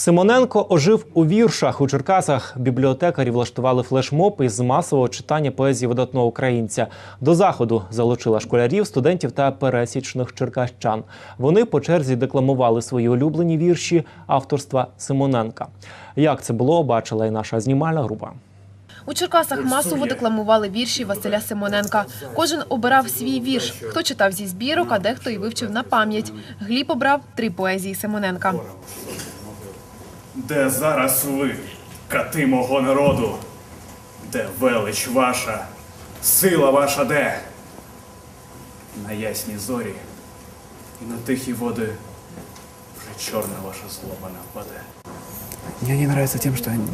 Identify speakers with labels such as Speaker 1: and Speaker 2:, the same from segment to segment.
Speaker 1: Симоненко ожив у віршах у Черкасах. Бібліотекарі влаштували флешмоб із масового читання поезії видатного українця. До заходу залучила школярів, студентів та пересічних черкащан. Вони по черзі декламували свої улюблені вірші авторства Симоненка. Як це було, бачила і наша знімальна група.
Speaker 2: У Черкасах масово декламували вірші Василя Симоненка. Кожен обирав свій вірш. Хто читав зі збірок, а дехто і вивчив на пам'ять. Гліб обрав три поезії Симоненка.
Speaker 3: Де зараз ви, кати мого народу? Де велич ваша, сила ваша де? На ясні зорі і на тихі води вже чорна ваша злоба не впаде.
Speaker 4: Мне они нравятся тем, что они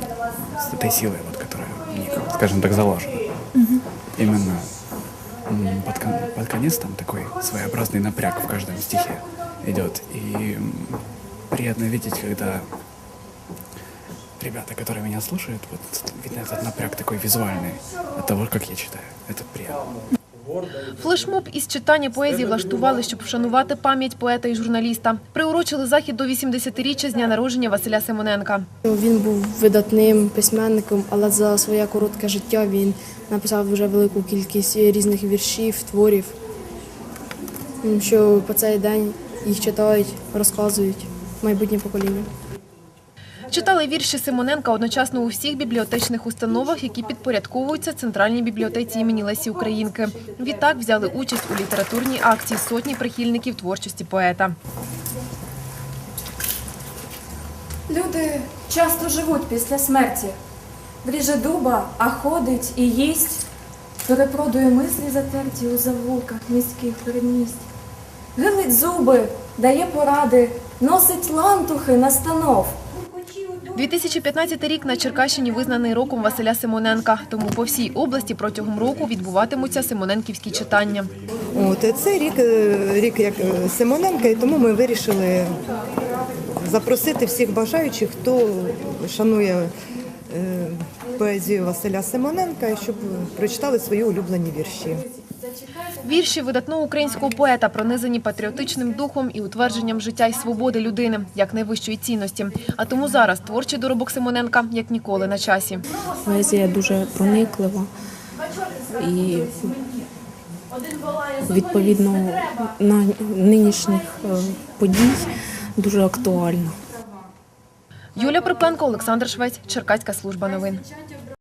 Speaker 4: с этой силой, вот, которая в них, скажем так, заложена. Именно м, под, кон- под конец там такой своеобразный напряг в каждом стихе идет. И м, приятно видеть, когда ребята, которые меня слушают, вот видно этот напряг такой визуальный от того, как я читаю. Это приятно.
Speaker 2: Флешмоб із читання поезії влаштували, щоб вшанувати пам'ять поета і журналіста. Приурочили захід до 80-річчя з дня народження Василя Симоненка.
Speaker 5: Він був видатним письменником, але за своє коротке життя він написав дуже велику кількість різних віршів, творів, м, що по цей день їх читають, розказують майбутнє покоління.
Speaker 2: Читали вірші Симоненка одночасно у всіх бібліотечних установах, які підпорядковуються Центральній бібліотеці імені Лесі Українки. Відтак взяли участь у літературній акції сотні прихильників творчості поета.
Speaker 6: Люди часто живуть після смерті. Ріже дуба, а ходить і їсть, перепродує мислі затерті у завулках міських передмість. Гилить зуби, дає поради, носить лантухи настанов.
Speaker 2: 2015 рік на Черкащині визнаний роком Василя Симоненка. Тому по всій області протягом року відбуватимуться симоненківські читання.
Speaker 7: От це рік, е, рік як е, Симоненка, і тому ми вирішили запросити всіх бажаючих, хто шанує е, поезію Василя Симоненка, щоб прочитали свої улюблені вірші.
Speaker 2: Вірші видатного українського поета пронизані патріотичним духом і утвердженням життя й свободи людини як найвищої цінності. А тому зараз творчий доробок Симоненка як ніколи на часі.
Speaker 8: Поезія дуже прониклива і відповідно на нинішніх е, подій дуже актуальна.
Speaker 2: Юлія Припленко, Олександр Швець, Черкаська служба новин.